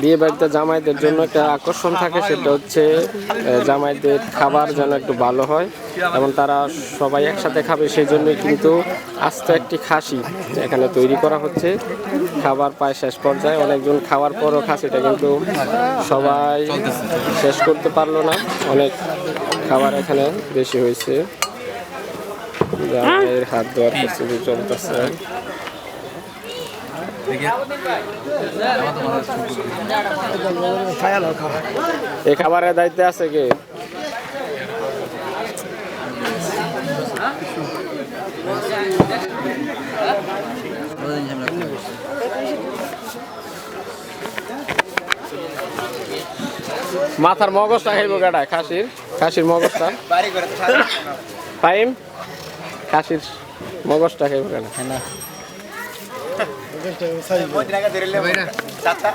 বিয়ে বাড়িতে জামাইদের জন্য একটা আকর্ষণ থাকে, সেটা হচ্ছে জামাইদের খাবার যেন একটু ভালো হয় এবং তারা সবাই একসাথে খাবে সেই জন্যই কিন্তু আস্ত একটি খাসি এখানে তৈরি করা হচ্ছে। খাবার প্রায় শেষ পর্যায়ে, অনেকজন খাওয়ার পরও খাসিটা কিন্তু সবাই শেষ করতে পারল না। অনেক খাবার এখানে বেশি হয়েছে। জামাইয়ের হাত ধোয়ার প্রস্তুতি চলতেছে। এই খাবারের দায়িত্বে আছে কে? মাথার মগজটা খাইব গাডা খাসির? খাসির মগজটা? পাইম খাসির মগজটা খাইব গাডা চারটা